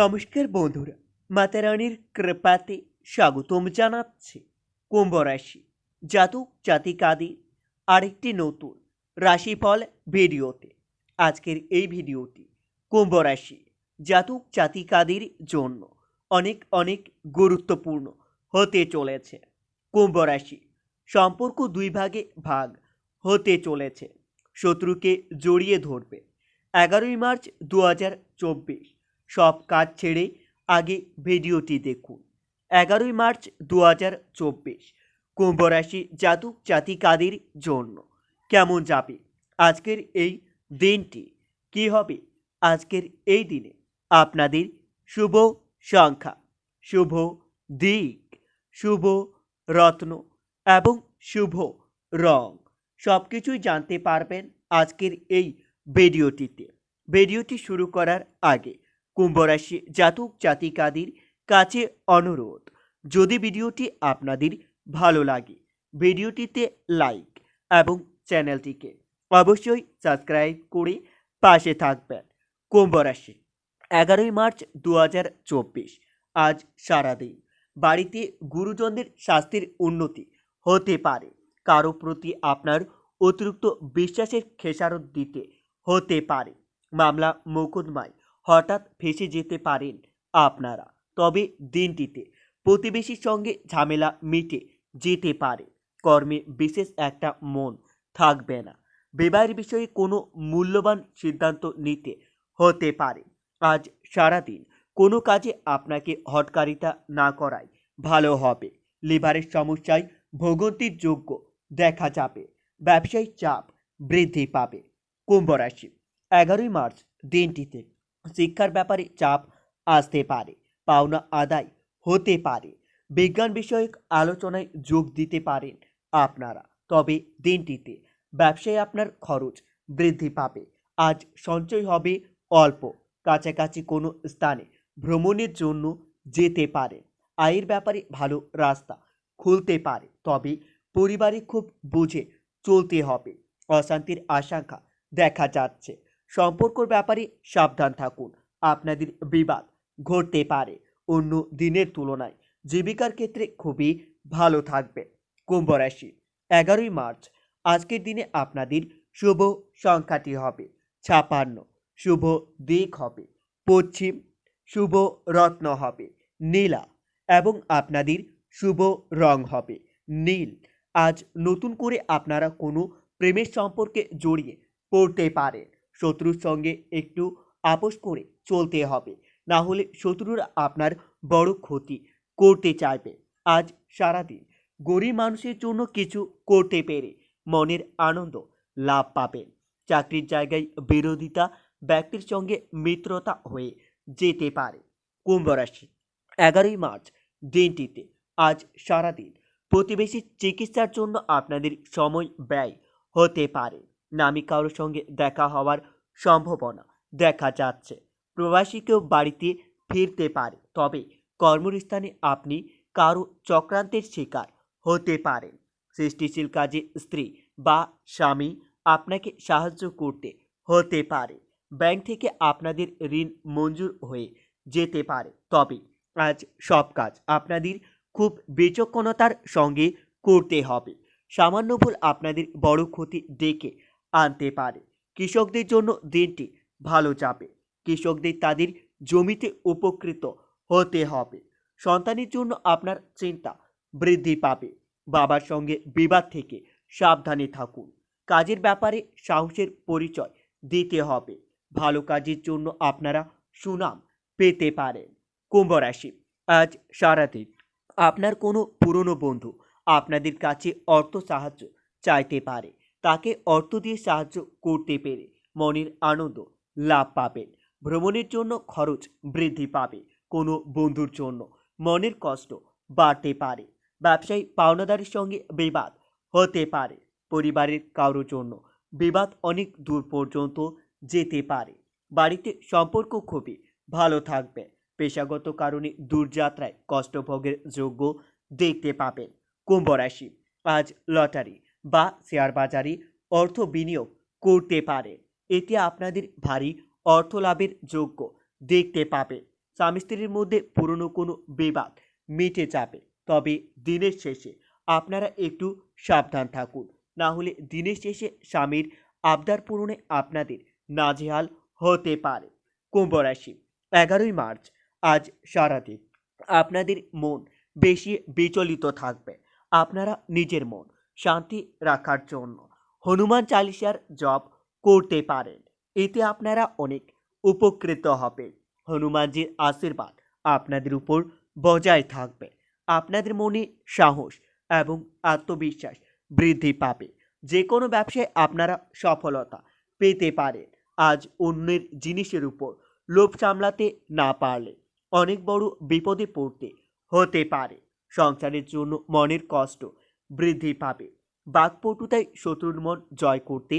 নমস্কার বন্ধুরা, মাতা রানীর কৃপাতে স্বাগতম জানাচ্ছে কুম্ভ রাশি জাতক জাতিকাদের আরেকটি নতুন রাশিফল ভিডিওতে। আজকের এই ভিডিওটি কুম্ভ রাশি জাতক জাতিকাদের জন্য অনেক অনেক গুরুত্বপূর্ণ হতে চলেছে। কুম্ভ রাশি সম্পর্ক দুই ভাগে ভাগ হতে চলেছে। শত্রুকে জড়িয়ে ধরবে। এগারোই মার্চ দু হাজার চব্বিশ। সব কাজ ছেড়ে আগে ভিডিওটি দেখুন। এগারোই মার্চ দু হাজার চব্বিশ কুম্ভ রাশি জাতক জাতিকাদের জন্য। কেমন যাবে আজকের এই দিনটি? কি হবে আজকের এই দিনে? আপনাদের শুভ সংখ্যা, শুভ দিক, শুভ রত্ন এবং শুভ রং। সব কিছুই জানতে পারবেন আজকের এই ভিডিওটিতে। ভিডিওটি শুরু করার আগে কুম্ভ রাশি জাতক, জাতিকাদের কাছে অনুরোধ। যদি ভিডিওটি আপনাদের ভালো লাগে, ভিডিওটিতে লাইক এবং চ্যানেলটিকে অবশ্যই সাবস্ক্রাইব করে পাশে থাকবেন। কুম্ভ রাশি এগারোই মার্চ দু হাজার চব্বিশ, আজ সারাদিন। বাড়িতে গুরুজনদের স্বাস্থ্যের উন্নতি হতে পারে। কারও প্রতি আপনার অতিরিক্ত বিশ্বাসের খেসারত দিতে হতে পারে। মামলা মোকদ্দমায় হঠাৎ ফেসে যেতে পারেন আপনারা। তবে দিনটিতে প্রতিবেশীর সঙ্গে ঝামেলা মিটে যেতে পারে। কর্মে বিশেষ একটা মন থাকবে না। বিবাহের বিষয়ে কোনো মূল্যবান সিদ্ধান্ত নিতে হতে পারে। আজ সারাদিন কোনো কাজে আপনাকে হটকারিতা না করাই ভালো হবে। লিভারের সমস্যায় ভোগন্তির যোগ্য দেখা যাবে। ব্যবসায়িক চাপ বৃদ্ধি পাবে। কুম্ভ রাশি, এগারোই মার্চ দিনটিতে। শিক্ষার ব্যাপারে চাপ আসতে পারে, পাওনা আদায় হতে পারে। বিজ্ঞান বিষয়ক আলোচনায় যোগ দিতে পারেন আপনারা। তবে দিনটিতে ব্যবসায় আপনার খরচ বৃদ্ধি পাবে। আজ সঞ্চয় হবে অল্প, কাছাকাছি কোনো স্থানে ভ্রমণের জন্য যেতে পারে। আয়ের ব্যাপারে ভালো রাস্তা খুলতে পারে, তবে পরিবারে খুব বুঝে চলতে হবে। অশান্তির আশঙ্কা দেখা যাচ্ছে। সম্পর্কর ব্যাপারে সাবধান থাকুন। আপনাদের বিবাদ ঘটতে পারে অন্য দিনের তুলনায়। জীবিকার ক্ষেত্রে খুবই ভালো থাকবে। কুম্ভ রাশি, এগারোই মার্চ। আজকের দিনে আপনাদের শুভ সংখ্যাটি হবে ছাপান্ন। শুভ দিক হবে পশ্চিম। শুভ রত্ন হবে নীলা এবং আপনাদের শুভ রং হবে নীল। আজ নতুন করে আপনারা কোনো প্রেমের সম্পর্কে জড়িয়ে পড়তে পারেন। শত্রুর সঙ্গে একটু আপোষ করে চলতে হবে। না হলে শত্রুরা আপনার বড় ক্ষতি করতে চাইবে। আজ সারাদিন গরিব মানুষের জন্য কিছু করতে পেরে মনের আনন্দ লাভ পাবেন চাকরির জায়গায় বিরোধিতা ব্যক্তির সঙ্গে মিত্রতা হয়ে যেতে পারে। কুম্ভ রাশি, এগারোই মার্চ দিনটিতে আজ সারাদিন প্রতিবেশীর চিকিৎসার জন্য আপনাদের সময় ব্যয় হতে পারে। নামি কারোর সঙ্গে দেখা হওয়ার সম্ভাবনা দেখা যাচ্ছে। প্রবাসী কেউ বাড়িতে ফিরতে পারে, তবে কর্মস্থানে আপনি কারও চক্রান্তের শিকার হতে পারেন। সৃষ্টিশীল কাজে স্ত্রী বা স্বামী আপনাকে সাহায্য করতে হতে পারে। ব্যাংক থেকে আপনাদের ঋণ মঞ্জুর হয়ে যেতে পারে, তবে আজ সব কাজ আপনাদের খুব বিচক্ষণতার সঙ্গে করতে হবে। সামান্য ভুল আপনাদের বড় ক্ষতি ডেকে আনতে পারে। কৃষকদের জন্য দিনটি ভালো যাবে। কৃষকদের তাদের জমিতে উপকৃত হতে হবে। সন্তানের জন্য আপনার চিন্তা বৃদ্ধি পাবে। বাবার সঙ্গে বিবাদ থেকে সাবধানে থাকুন। কাজের ব্যাপারে সাহসের পরিচয় দিতে হবে। ভালো কাজের জন্য আপনারা সুনাম পেতে পারেন। কুম্ভ রাশি, আজ সারাদিন আপনার কোনো পুরনো বন্ধু আপনাদের কাছে অর্থ সাহায্য চাইতে পারে। তাকে অর্থ দিয়ে সাহায্য করতে পেরে মনের আনন্দ লাভ পাবেন। ভ্রমণের জন্য খরচ বৃদ্ধি পাবে কোনো বন্ধুর জন্য। মনের কষ্ট বাড়তে পারে। ব্যবসায়ী পাওনাদারের সঙ্গে বিবাদ হতে পারে। পরিবারের কারও জন্য বিবাদ অনেক দূর পর্যন্ত যেতে পারে। বাড়িতে সম্পর্ক খুবই ভালো থাকবে। পেশাগত কারণে দূরযাত্রায় কষ্টভোগের যোগ্য দেখতে পাবেন। কুম্ভ রাশি, আজ লটারি। বা শেয়ার বাজারে অর্থ বিনিয়োগ করতে পারে। এতে আপনাদের ভারী অর্থ লাভের যোগ্য দেখতে পাবে। স্বামী স্ত্রীর মধ্যে পুরনো কোনো বিবাদ মিটে যাবে। তবে দিনের শেষে আপনারা একটু সাবধান থাকুন। না হলে দিনের শেষে স্বামীর আবদার পূরণে আপনাদের নাজেহাল হতে পারে। কুম্ভ রাশি, এগারোই মার্চ, আজ সারাদিন। আপনাদের মন বেশি বিচলিত থাকবে। আপনারা নিজের মন শান্তি রাখার জন্য। হনুমান চালিসার জপ করতে পারেন। এতে আপনারা অনেক উপকৃত হবেন। হনুমানজির আশীর্বাদ আপনাদের উপর বজায় থাকবে। আপনাদের মনে সাহস এবং আত্মবিশ্বাস বৃদ্ধি পাবে। যে কোনো ব্যবসায় আপনারা সফলতা পেতে পারেন। আজ অন্যের জিনিসের উপর লোভ সামলাতে না পারলে অনেক বড় বিপদে পড়তে হতে পারে। সংসারের জন্য মনের কষ্ট বৃদ্ধি পাবে। বাকপটুতায় শত্রুর মন জয় করতে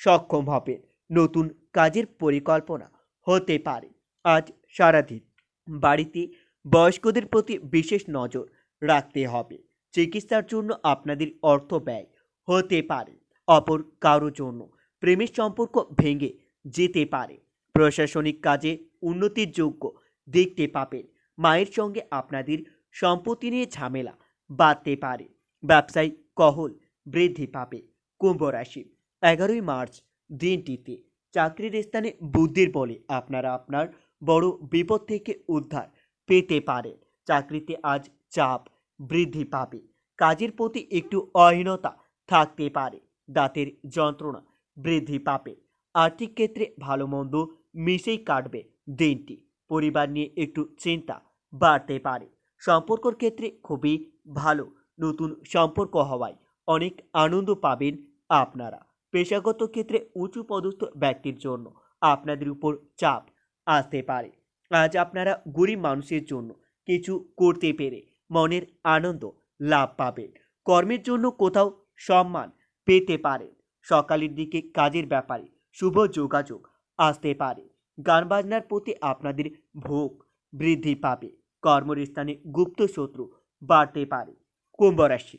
সক্ষম হবে। নতুন কাজের পরিকল্পনা হতে পারে। আজ সারাদিন বাড়িতে বয়স্কদের প্রতি বিশেষ নজর রাখতে হবে। চিকিৎসার জন্য আপনাদের অর্থ ব্যয় হতে পারে। অপর কারও জন্য প্রেমের সম্পর্ক ভেঙে যেতে পারে। প্রশাসনিক কাজে উন্নতির যোগ্য দেখতে পাবেন। মায়ের সঙ্গে আপনাদের সম্পত্তি নিয়ে ঝামেলা বাড়তে পারে। ব্যবসায়িক কহল বৃদ্ধি পাবে। কুম্ভ রাশি, এগারোই মার্চ দিনটিতে চাকরির স্থানে বুদ্ধির বলে আপনারা আপনার বড় বিপদ থেকে উদ্ধার পেতে পারেন চাকরিতে আজ চাপ বৃদ্ধি পাবে। কাজের প্রতি একটু অহীনতা থাকতে পারে। দাঁতের যন্ত্রণা বৃদ্ধি পাবে। আর্থিক ক্ষেত্রে ভালো মন্দ মিশেই কাটবে দিনটি। পরিবার নিয়ে একটু চিন্তা বাড়তে পারে। সম্পর্কর ক্ষেত্রে খুবই ভালো নতুন সম্পর্ক হওয়ায় অনেক আনন্দ পাবেন আপনারা। পেশাগত ক্ষেত্রে উঁচু পদস্থ ব্যক্তির জন্য আপনাদের উপর চাপ আসতে পারে। আজ আপনারা গরিব মানুষের জন্য কিছু করতে পেরে মনের আনন্দ লাভ পাবেন। কর্মের জন্য কোথাও সম্মান পেতে পারেন। সকালের দিকে কাজের ব্যাপারে শুভ যোগাযোগ আসতে পারে। গান বাজনার প্রতি আপনাদের ভোগ বৃদ্ধি পাবে। কর্মস্থানে গুপ্ত শত্রু বাড়তে পারে। কুম্ভ রাশি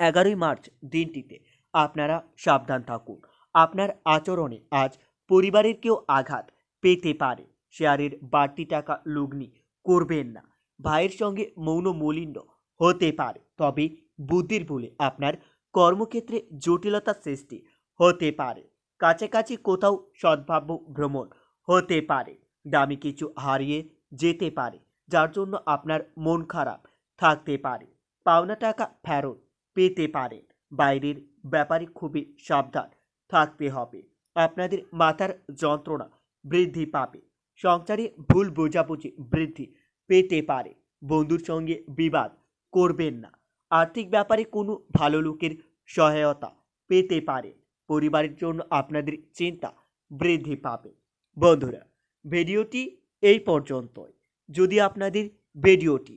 এগারোই মার্চ দিনটিতে আপনারা সাবধান থাকুন। আপনার আচরণে আজ পরিবারের কেউ আঘাত পেতে পারে। শেয়ারের বাড়তি টাকা লগ্নি করবেন না। ভাইয়ের সঙ্গে মৌন মলিন্য হতে পারে। তবে বুদ্ধির বলে আপনার কর্মক্ষেত্রে জটিলতা সৃষ্টি হতে পারে। কাছাকাছি কোথাও সদ্ভাব্য ভ্রমণ হতে পারে। দামি কিছু হারিয়ে যেতে পারে, যার জন্য আপনার মন খারাপ থাকতে পারে। পাওনা টাকা ফেরত পেতে পারেন। বাইরের ব্যাপারে খুবই সাবধান থাকতে হবে। আপনাদের মাথার যন্ত্রণা বৃদ্ধি পাবে। সংসারে ভুল বোঝাবুঝি বৃদ্ধি পেতে পারে। বন্ধুর সঙ্গে বিবাদ করবেন না। আর্থিক ব্যাপারে কোনো ভালো লোকের সহায়তা পেতে পারে পরিবারের জন্য আপনাদের চিন্তা বৃদ্ধি পাবে। বন্ধুরা, ভিডিওটি এই পর্যন্তই। যদি আপনাদের ভিডিওটি